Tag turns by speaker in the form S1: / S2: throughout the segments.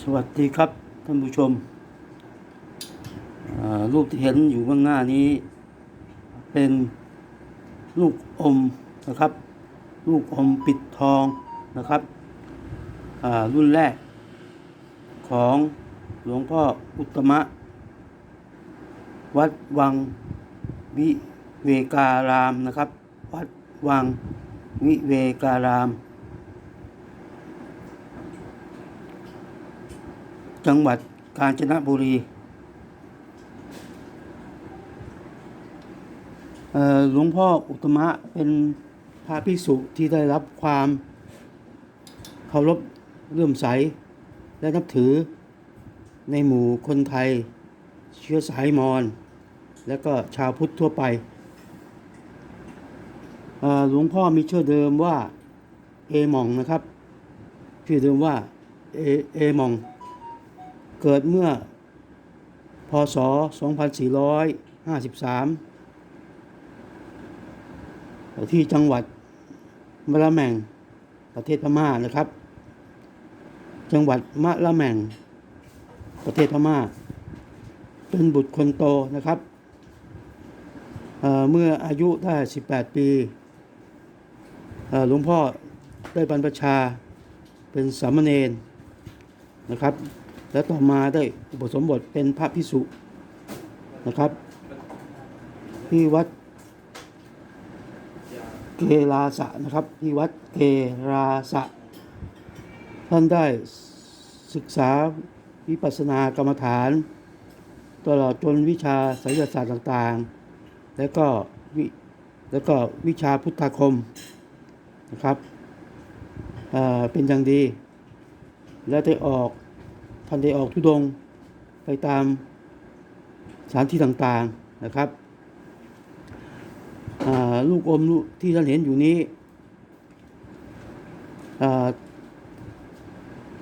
S1: สวัสดีครับท่านผู้ชม รูปที่เห็นอยู่ข้างหน้านี้ เป็นลูกอมนะครับ ลูกอมปิดทองนะครับรุ่นแรก ของหลวงพ่ออุตมะ วัดวังวิเวการามนะครับ วัดวังวิเวการาม จังหวัดกาญจนบุรีหลวงพ่ออุตมะเป็นพระภิกษุที่ได้รับความเคารพเลื่อมใส และนับถือในหมู่คนไทย เชื้อสายมอญและก็ชาวพุทธทั่วไปหลวงพ่อมีชื่อเดิมว่าเอมองนะครับ ชื่อเดิมว่าเอเอมอง เกิดเมื่อ พศ 2453 ที่จังหวัดมะละแมงประเทศพม่านะครับ จังหวัดมะละแมงประเทศพม่า เป็นบุตรคนโตนะครับเเมื่ออายุได้ 18 ปีหลวงพ่อได้บรรพชาเป็นสามเณรนะครับ และต่อมาได้อุปสมบทเป็นพระพิสุนะครับ ที่วัดเกลาสะนะครับ ที่วัดเกราสะ ท่านได้ศึกษาวิปัสสนากรรมฐาน ตลอดจนวิชาไสยศาสตร์ต่างๆ แล้วก็วิแล้วก็วิชาพุทธาคมนะครับเเป็นอย่างดี และได้ออก ท่านได้ออกทุดงไปตามสถานที่ต่างๆนะครับลูกอมที่ท่านเห็นอยู่นี้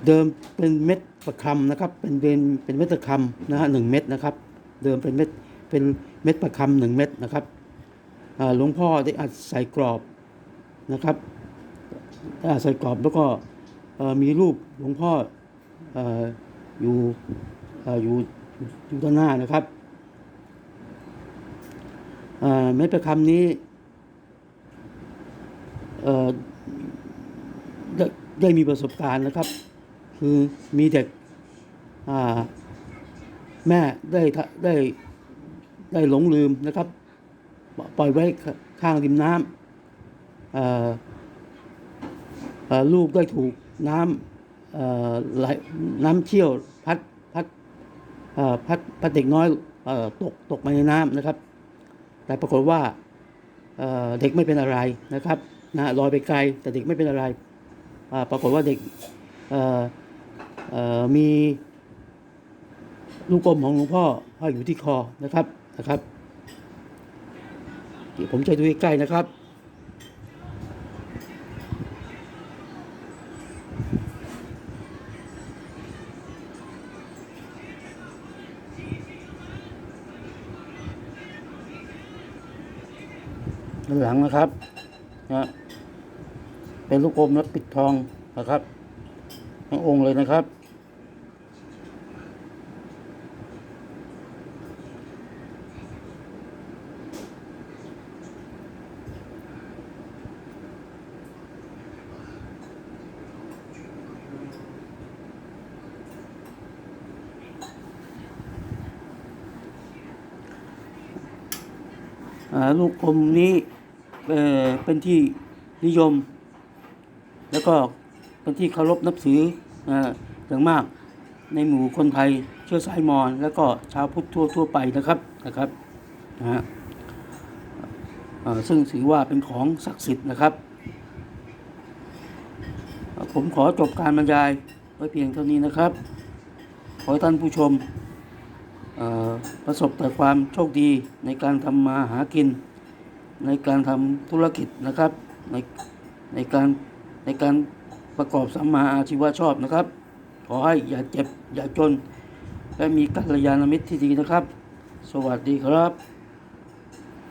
S1: เดิมเป็นเม็ดประคำนะครับ เป็นเป็นเป็นเม็ดประคำนะฮะหนึ่งเม็ดนะครับ เดิมเป็นเม็ดเป็นเม็ดประคำหนึ่งเม็ดนะครับหลวงพ่อได้อัดใส่กรอบนะครับอัดใส่กรอบแล้วก็มีรูปหลวงพ่อ อยู่ออยู่อยู่ด้านหน้านะครับเอ่อเม็ดประคำนี้เออได้ได้มีประสบการณ์นะครับ คือมีเด็กแม่ได้ได้ได้หลงลืมนะครับ ปล่อยไว้ข้างริมน้ำลูกได้ถูกน้ำ น้ำเชี่ยวพัดพัดพัดพัดเด็กน้อยอตกตกมาในน้ำนะครับ แต่ปรากฏว่าเด็กไม่เป็นอะไรนะครับนะลอยไปไกลแต่เด็กไม่เป็นอะไร ปรากฏว่าเด็กมีลูกกลมของหลวงพ่อห้อยอยู่ที่คอนะครับนะครับเดี๋ยวผมจะดูใกล้ๆนะครับ ด้านหลังนะครับนะเป็นลูกอมและปิดทองนะครับทั้งองค์เลยนะครับลูกอมนี้ เเป็นที่นิยม แล้วก็เป็นที่เคารพนับถืออย่างมากในหมู่คนไทยเชื้อสายมอญแล้วก็ชาวพุทธทั่วทั่วไปนะครับนะครับนะฮะซึ่งถือว่าเป็นของศักดิ์สิทธิ์นะครับ ผมขอจบการบรรยายไว้เพียงเท่านี้นะครับ ขอให้ท่านผู้ชมประสบแต่ความโชคดีในการทำมาหากิน ในการทำธุรกิจนะครับ ในในการในการประกอบสัมมาอาชีวะชอบนะครับ ขอให้อย่าเจ็บอย่าจน และมีกัลยาณมิตรที่ดีนะครับ สวัสดีครับ